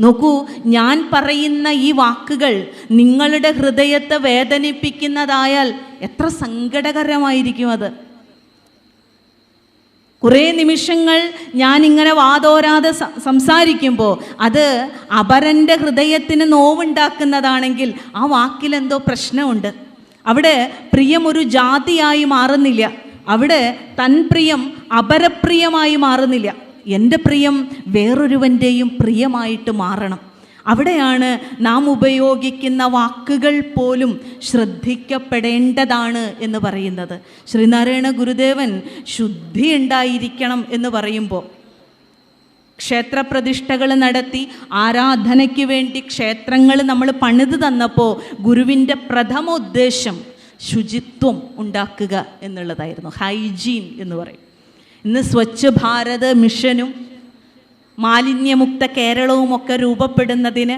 നോക്കൂ ഞാൻ പറയുന്ന ഈ വാക്കുകൾ നിങ്ങളുടെ ഹൃദയത്തെ വേദനിപ്പിക്കുന്നതായാൽ എത്ര സങ്കടകരമായിരിക്കും അത്. കുറേ നിമിഷങ്ങൾ ഞാനിങ്ങനെ വാതോരാതെ സ- സംസാരിക്കുമ്പോൾ അത് അപരന്റെ ഹൃദയത്തിന് നോവുണ്ടാക്കുന്നതാണെങ്കിൽ ആ വാക്കിൽ എന്തോ പ്രശ്നമുണ്ട്. അവിടെ പ്രിയം ഒരു ജാതിയായി മാറുന്നില്ല. അവിടെ തൻ പ്രിയം അപരപ്രിയമായി മാറുന്നില്ല. എന്റെ പ്രിയം വേറൊരുവന്റെയും പ്രിയമായിട്ട് മാറണം. അവിടെയാണ് നാം ഉപയോഗിക്കുന്ന വാക്കുകൾ പോലും ശ്രദ്ധിക്കപ്പെടേണ്ടതാണ് എന്ന് പറയുന്നത്. ശ്രീനാരായണ ഗുരുദേവൻ ശുദ്ധി ഉണ്ടായിരിക്കണം എന്ന് പറയുമ്പോൾ ക്ഷേത്രപ്രതിഷ്ഠകൾ നടത്തി ആരാധനയ്ക്ക് വേണ്ടി ക്ഷേത്രങ്ങൾ നമ്മൾ പണിത് തന്നപ്പോൾ ഗുരുവിന്റെ പ്രഥമോദ്ദേശം ശുചിത്വം ഉണ്ടാക്കുക എന്നുള്ളതായിരുന്നു. ഹൈജീൻ എന്ന് പറയും. ഇന്ന് സ്വച്ഛ് ഭാരത് മിഷനും മാലിന്യമുക്ത കേരളവും ഒക്കെ രൂപപ്പെടുന്നതിന്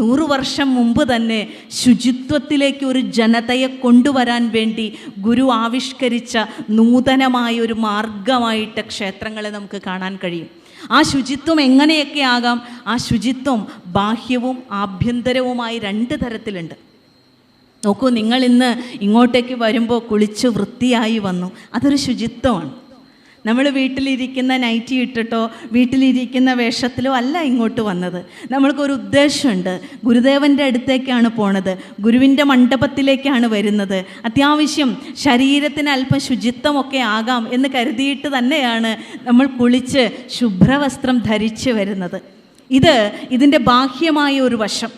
നൂറു വർഷം മുമ്പ് തന്നെ ശുചിത്വത്തിലേക്ക് ഒരു ജനതയെ കൊണ്ടുവരാൻ വേണ്ടി ഗുരു ആവിഷ്കരിച്ച നൂതനമായ ഒരു മാർഗമായിട്ട് ക്ഷേത്രങ്ങളെ നമുക്ക് കാണാൻ കഴിയും. ആ ശുചിത്വം എങ്ങനെയൊക്കെ ആകാം? ആ ശുചിത്വം ബാഹ്യവും ആഭ്യന്തരവുമായി രണ്ട് തരത്തിലുണ്ട്. നോക്കൂ നിങ്ങൾ ഇന്ന് ഇങ്ങോട്ടേക്ക് വരുമ്പോൾ കുളിച്ച് വൃത്തിയായി വന്നു. അതൊരു ശുചിത്വമാണ്. നമ്മൾ വീട്ടിലിരിക്കുന്ന നൈറ്റി ഇട്ടിട്ടോ വീട്ടിലിരിക്കുന്ന വേഷത്തിലോ അല്ല ഇങ്ങോട്ട് വന്നത്. നമ്മൾക്കൊരു ഉദ്ദേശമുണ്ട്. ഗുരുദേവന്റെ അടുത്തേക്കാണ് പോണത്. ഗുരുവിന്റെ മണ്ഡപത്തിലേക്കാണ് വരുന്നത്. അത്യാവശ്യം ശരീരത്തിന് അല്പം ശുചിത്വമൊക്കെ ആകാം എന്ന് കരുതിയിട്ട് തന്നെയാണ് നമ്മൾ കുളിച്ച് ശുഭ്രവസ്ത്രം ധരിച്ച് വരുന്നത്. ഇത് ഇതിന്റെ ബാഹ്യമായ ഒരു വശം.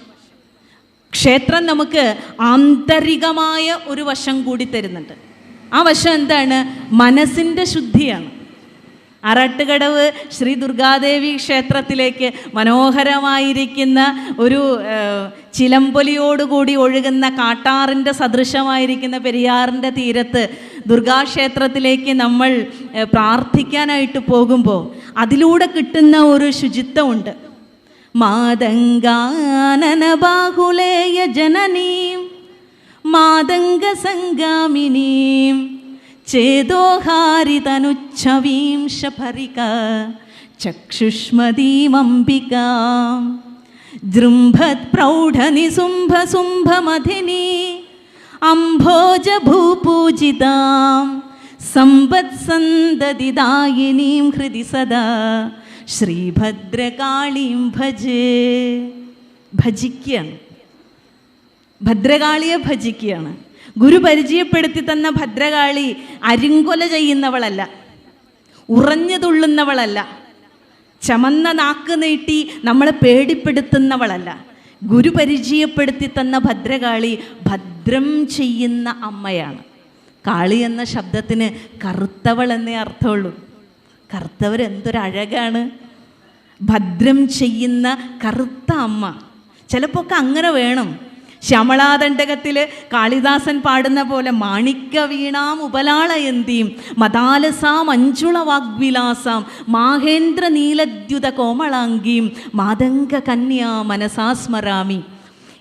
ക്ഷേത്രം നമുക്ക് ആന്തരികമായ ഒരു വശം കൂടി തരുന്നുണ്ട്. ആ വശം എന്താണ്? മനസ്സിന്റെ ശുദ്ധിയാണ്. അറട്ടുകടവ് ശ്രീ ദുർഗാദേവി ക്ഷേത്രത്തിലേക്ക് മനോഹരമായിരിക്കുന്ന ഒരു ചിലമ്പൊലിയോടുകൂടി ഒഴുകുന്ന കാട്ടാറിന്റെ സദൃശമായിരിക്കുന്ന പെരിയാറിന്റെ തീരത്ത് ദുർഗാക്ഷേത്രത്തിലേക്ക് നമ്മൾ പ്രാർത്ഥിക്കാനായിട്ട് പോകുമ്പോൾ അതിലൂടെ കിട്ടുന്ന ഒരു ശുചിത്വമുണ്ട്. മാതങ്കാനന ബാഹുലേയ ജനനീം മാതംഗ സംഗാമിനീം ചേതോഹാരിതനുച്ഛവീം ശഫരിക ചക്ഷുഷ്മദീമംബികാം ജൃംഭത് പ്രൗഢനിസുംഭസുംഭമധിനി അംഭോജഭൂപൂജിതാം സമ്പത്സന്തതിദായിനീം ഹൃദി സദാ ശ്രീഭദ്രകാളീം ഭജേ. ഭജിക്കുകയാണ്. ഭദ്രകാളിയെ ഭജിക്കുകയാണ്. ഗുരു പരിചയപ്പെടുത്തി തന്ന ഭദ്രകാളി അരിങ്കൊല ചെയ്യുന്നവളല്ല. ഉറഞ്ഞു തുള്ളുന്നവളല്ല. ചമന്ന നാക്ക് നീട്ടി നമ്മളെ പേടിപ്പെടുത്തുന്നവളല്ല. ഗുരു പരിചയപ്പെടുത്തി തന്ന ഭദ്രകാളി ഭദ്രം ചെയ്യുന്ന അമ്മയാണ്. കാളി എന്ന ശബ്ദത്തിന് കറുത്തവൾ എന്നേ അർത്ഥമുള്ളൂ. കറുത്തവർ എന്തൊരഴകാണ് ഭദ്രം ചെയ്യുന്ന കറുത്ത അമ്മ. ചിലപ്പോൾ ഒക്കെ അങ്ങനെ വേണം. ശ്യാമളാദണ്ഡകത്തിൽ കാളിദാസൻ പാടുന്ന പോലെ മാണിക്ക വീണാം ഉപലാളയന്തിയും മതാലസാം അഞ്ചുള വാഗ്വിലാസാം മാഹേന്ദ്ര നീലദ്യുത കോമളാംഗിയും മാതംഗ കന്യാ മനസാസ്മരാമി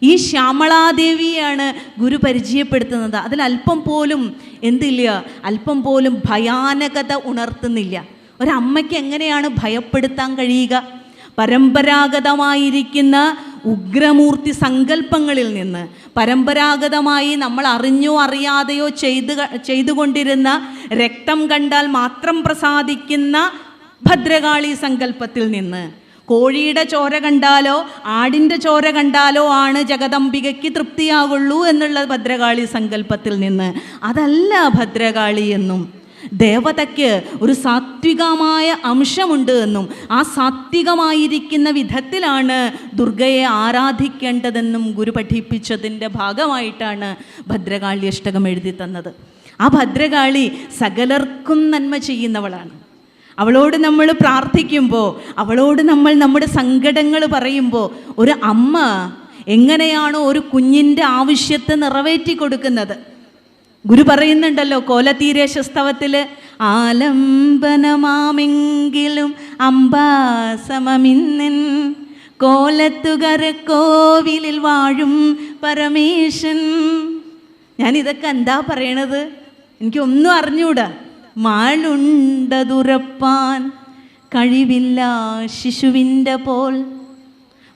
ഈ ശ്യാമളാദേവിയാണ് ഗുരു പരിചയപ്പെടുത്തുന്നത്. അതിൽ അല്പം പോലും എന്തില്ല? അല്പം പോലും ഭയാനകത ഉണർത്തുന്നില്ല. ഒരമ്മയ്ക്ക് എങ്ങനെയാണ് ഭയപ്പെടുത്താൻ കഴിയുക? പരമ്പരാഗതമായിരിക്കുന്ന ഉഗ്രമൂർത്തി സങ്കല്പങ്ങളിൽ നിന്ന് പരമ്പരാഗതമായി നമ്മൾ അറിഞ്ഞോ അറിയാതെയോ ചെയ്ത് ചെയ്തുകൊണ്ടിരുന്ന രക്തം കണ്ടാൽ മാത്രം പ്രസാദിക്കുന്ന ഭദ്രകാളി സങ്കല്പത്തിൽ നിന്ന് കോഴിയുടെ ചോര കണ്ടാലോ ആടിന്റെ ചോര കണ്ടാലോ ആണ് ജഗദംബികയ്ക്ക് തൃപ്തിയാകുള്ളൂ എന്നുള്ള ഭദ്രകാളി സങ്കല്പത്തിൽ നിന്ന്. അതല്ല ഭദ്രകാളി എന്നും ദേവതയ്ക്ക് ഒരു സാത്വികമായ അംശമുണ്ട് എന്നും ആ സാത്വികമായിരിക്കുന്ന വിധത്തിലാണ് ദുർഗയെ ആരാധിക്കേണ്ടതെന്നും ഗുരു പഠിപ്പിച്ചതിന്റെ ഭാഗമായിട്ടാണ് ഭദ്രകാളി അഷ്ടകം എഴുതി തന്നത്. ആ ഭദ്രകാളി സകലർക്കും നന്മ ചെയ്യുന്നവളാണ്. അവളോട് നമ്മൾ പ്രാർത്ഥിക്കുമ്പോൾ അവളോട് നമ്മൾ നമ്മുടെ സങ്കടങ്ങൾ പറയുമ്പോൾ ഒരു അമ്മ എങ്ങനെയാണോ ഒരു കുഞ്ഞിന്റെ ആവശ്യത്തെ നിറവേറ്റി കൊടുക്കുന്നത് ഗുരു പറയുന്നുണ്ടല്ലോ കോലതീരേശസ്തവത്തിൽ ആലംബനമാമെങ്കിലും അംബാസമമിന്നൻ കോലത്തുകര കോവിലിൽ വാഴും പരമേശൻ. ഞാൻ ഇതൊക്കെ എന്താ പറയണത്? എനിക്കൊന്നും അറിഞ്ഞൂടാ. മാളുണ്ടതുറപ്പാൻ കഴിവില്ല ശിശുവിന്റെ പോൽ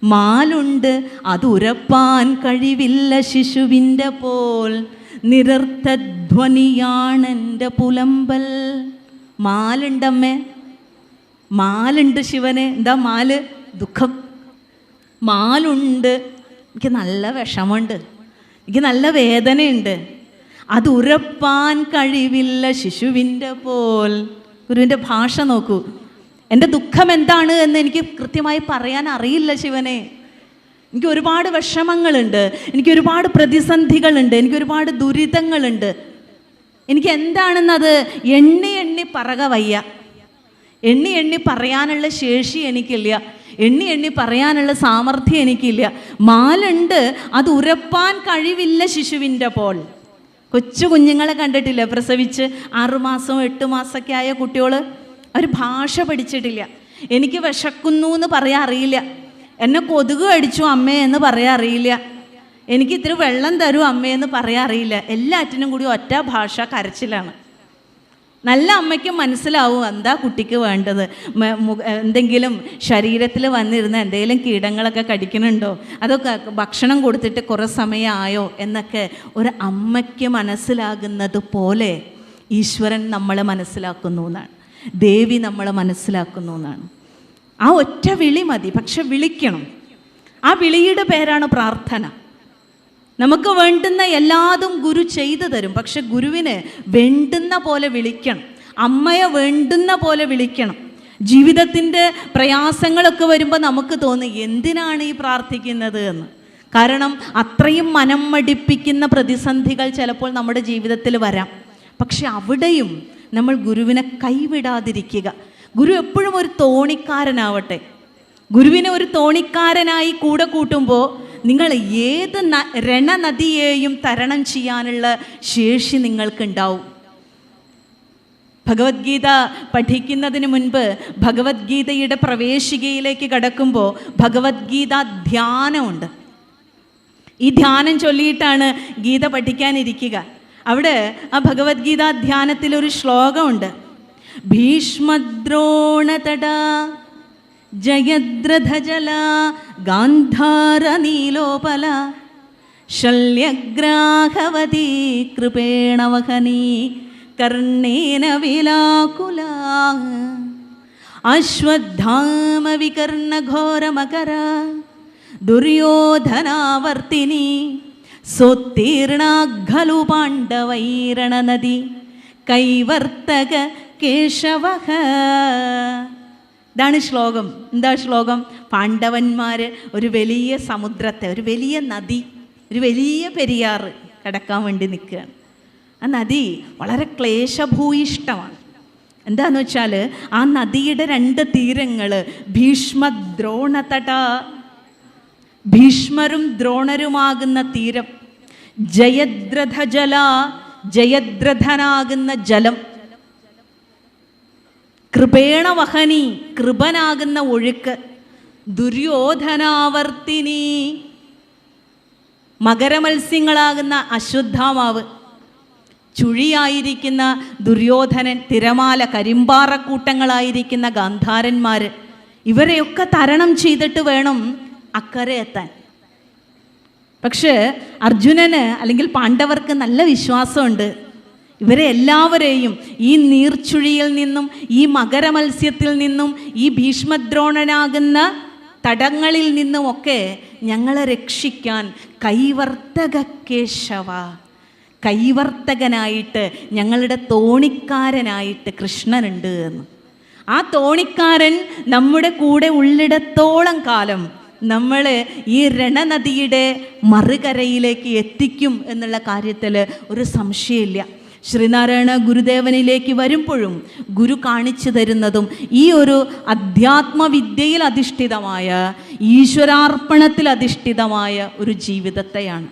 മാലുണ്ട്. അതുരപ്പാൻ കഴിവില്ല ശിശുവിന്റെ പോൽ. നിരർത്ഥധ്വനിയാണെന്റെ പുലമ്പൽ. മാലുണ്ടമ്മേ. മാലുണ്ട് ശിവനെ. എന്താ മാൽ? ദുഃഖം. മാലുണ്ട്. എനിക്ക് നല്ല വിഷമമുണ്ട്. എനിക്ക് നല്ല വേദനയുണ്ട്. അത് കഴിവില്ല ശിശുവിന്റെ പോൽ. ഗുരുവിന്റെ ഭാഷ നോക്കൂ. എന്റെ ദുഃഖം എന്താണ് എന്ന് എനിക്ക് കൃത്യമായി പറയാൻ അറിയില്ല ശിവനെ. എനിക്ക് ഒരുപാട് വിഷമങ്ങളുണ്ട്. എനിക്ക് ഒരുപാട് പ്രതിസന്ധികളുണ്ട്. എനിക്ക് ഒരുപാട് ദുരിതങ്ങളുണ്ട്. എനിക്ക് എന്താണെന്നത് എണ്ണി എണ്ണി പറക വയ്യ. എണ്ണി എണ്ണി പറയാനുള്ള ശേഷി എനിക്കില്ല. എണ്ണി എണ്ണി പറയാനുള്ള സാമർഥ്യം എനിക്കില്ല. മാലുണ്ട്. അത് ഉറപ്പാൻ കഴിവില്ല ശിശുവിന്റെ പോൾ. കൊച്ചു കുഞ്ഞുങ്ങളെ കണ്ടിട്ടില്ല? പ്രസവിച്ച് ആറുമാസം എട്ട് മാസമൊക്കെ ആയ കുട്ടികൾ അവർ ഭാഷ പഠിച്ചിട്ടില്ല. എനിക്ക് വിശക്കുന്നു എന്ന് പറയാൻ അറിയില്ല. എന്നെ കൊതുക് അടിച്ചു അമ്മേ എന്ന് പറയാൻ അറിയില്ല. എനിക്ക് ഇത്ര വെള്ളം തരൂ അമ്മേ എന്ന് പറയാൻ അറിയില്ല. എല്ലാറ്റിനും കൂടി ഒറ്റ ഭാഷ കരച്ചിലാണ്. നല്ല അമ്മയ്ക്ക് മനസ്സിലാവും എന്താ കുട്ടിക്ക് വേണ്ടത്. എന്തെങ്കിലും ശരീരത്തിൽ വന്നിരുന്ന എന്തെങ്കിലും കീടങ്ങളൊക്കെ കടിക്കുന്നുണ്ടോ? അതൊക്കെ ഭക്ഷണം കൊടുത്തിട്ട് കുറേ സമയമായോ? എന്നൊക്കെ ഒരു അമ്മയ്ക്ക് മനസ്സിലാകുന്നത് പോലെ ഈശ്വരൻ നമ്മളെ മനസ്സിലാക്കുന്നു എന്നാണ്. ദേവി നമ്മളെ മനസ്സിലാക്കുന്നു എന്നാണ്. ആ ഒറ്റ വിളി മതി പക്ഷെ വിളിക്കണം. ആ വിളിയുടെ പേരാണ് പ്രാർത്ഥന. നമുക്ക് വേണ്ടുന്ന എല്ലാതും ഗുരു ചെയ്തു തരും പക്ഷെ ഗുരുവിനെ വേണ്ടുന്ന പോലെ വിളിക്കണം. അമ്മയെ വേണ്ടുന്ന പോലെ വിളിക്കണം. ജീവിതത്തിന്റെ പ്രയാസങ്ങളൊക്കെ വരുമ്പോൾ നമുക്ക് തോന്നും എന്തിനാണ് ഈ പ്രാർത്ഥിക്കുന്നത് എന്ന്. കാരണം അത്രയും മനം മടിപ്പിക്കുന്ന പ്രതിസന്ധികൾ ചിലപ്പോൾ നമ്മുടെ ജീവിതത്തിൽ വരാം. പക്ഷെ അവിടെയും നമ്മൾ ഗുരുവിനെ കൈവിടാതിരിക്കുക. ഗുരു എപ്പോഴും ഒരു തോണിക്കാരനാവട്ടെ. ഗുരുവിനെ ഒരു തോണിക്കാരനായി കൂടെ കൂട്ടുമ്പോൾ നിങ്ങൾ ഏത് രണനദിയെയും തരണം ചെയ്യാനുള്ള ശേഷി നിങ്ങൾക്കുണ്ടാവും. ഭഗവത്ഗീത പഠിക്കുന്നതിന് മുൻപ് ഭഗവത്ഗീതയുടെ പ്രവേശികയിലേക്ക് കടക്കുമ്പോൾ ഭഗവത്ഗീത ധ്യാനമുണ്ട്. ഈ ധ്യാനം ചൊല്ലിയിട്ടാണ് ഗീത പഠിക്കാനിരിക്കുക. അവിടെ ആ ഭഗവത്ഗീതാ ധ്യാനത്തിൽ ഒരു ശ്ലോകമുണ്ട്. ഭീഷ്മദ്രോണതട ജയദ്രഥജല ഗാന്ധാര നീലോപല ശല്യഗ്രാഹവതി കൃപേണ വഹനീ കർണേന വിലാകുല അശ്വത്ഥാമ വികർണഘോരമകര ദുര്യോധനാവർത്തിനി സോത്തീർണാഖലു പാണ്ഡവൈരണ നദി കൈവർത്തക കേശവഹ. ഇതാണ് ശ്ലോകം. എന്താ ശ്ലോകം? പാണ്ഡവന്മാർ ഒരു വലിയ സമുദ്രത്തെ ഒരു വലിയ നദി ഒരു വലിയ പെരിയാറ് കിടക്കാൻ വേണ്ടി നിൽക്കുകയാണ്. ആ നദി വളരെ ക്ലേശഭൂയിഷ്ടമാണ് എന്താണെന്ന് വെച്ചാൽ ആ നദിയുടെ രണ്ട് തീരങ്ങൾ ഭീഷ്മദ്രോണതട ഭീഷ്മരും ദ്രോണരുമാകുന്ന തീരം ജയദ്രഥജല ജയദ്രഥനാകുന്ന ജലം. കൃപേണ വഹനി കൃപനാകുന്ന ഒഴുക്ക് ദുര്യോധനാവർത്തിനി. മകരമത്സ്യങ്ങളാകുന്ന അശ്വത്ഥാമാവ് ചുഴിയായിരിക്കുന്ന ദുര്യോധനൻ തിരമാല കരിമ്പാറക്കൂട്ടങ്ങളായിരിക്കുന്ന ഗാന്ധാരന്മാർ ഇവരെയൊക്കെ തരണം ചെയ്തിട്ട് വേണം അക്കരെ എത്താൻ പക്ഷേ അർജുനന് അല്ലെങ്കിൽ പാണ്ഡവർക്ക് നല്ല വിശ്വാസമുണ്ട്. ഇവരെ എല്ലാവരെയും ഈ നീർച്ചുഴിയിൽ നിന്നും ഈ മകരമത്സ്യത്തിൽ നിന്നും ഈ ഭീഷ്മദ്രോണനാകുന്ന തടങ്ങളിൽ നിന്നുമൊക്കെ ഞങ്ങളെ രക്ഷിക്കാൻ കൈവർത്തക കേശവ കൈവർത്തകനായിട്ട് ഞങ്ങളുടെ തോണിക്കാരനായിട്ട് കൃഷ്ണനുണ്ട് എന്ന്. ആ തോണിക്കാരൻ നമ്മുടെ കൂടെ ഉള്ളിടത്തോളം കാലം നമ്മൾ ഈ രണനദിയുടെ മറുകരയിലേക്ക് എത്തിക്കും എന്നുള്ള കാര്യത്തിൽ ഒരു സംശയമില്ല. ശ്രീനാരായണ ഗുരുദേവനിലേക്ക് വരുമ്പോഴും ഗുരു കാണിച്ചു തരുന്നതും ഈ ഒരു അധ്യാത്മവിദ്യയിൽ അധിഷ്ഠിതമായ ഈശ്വരാർപ്പണത്തിൽ അധിഷ്ഠിതമായ ഒരു ജീവിതത്തെയാണ്.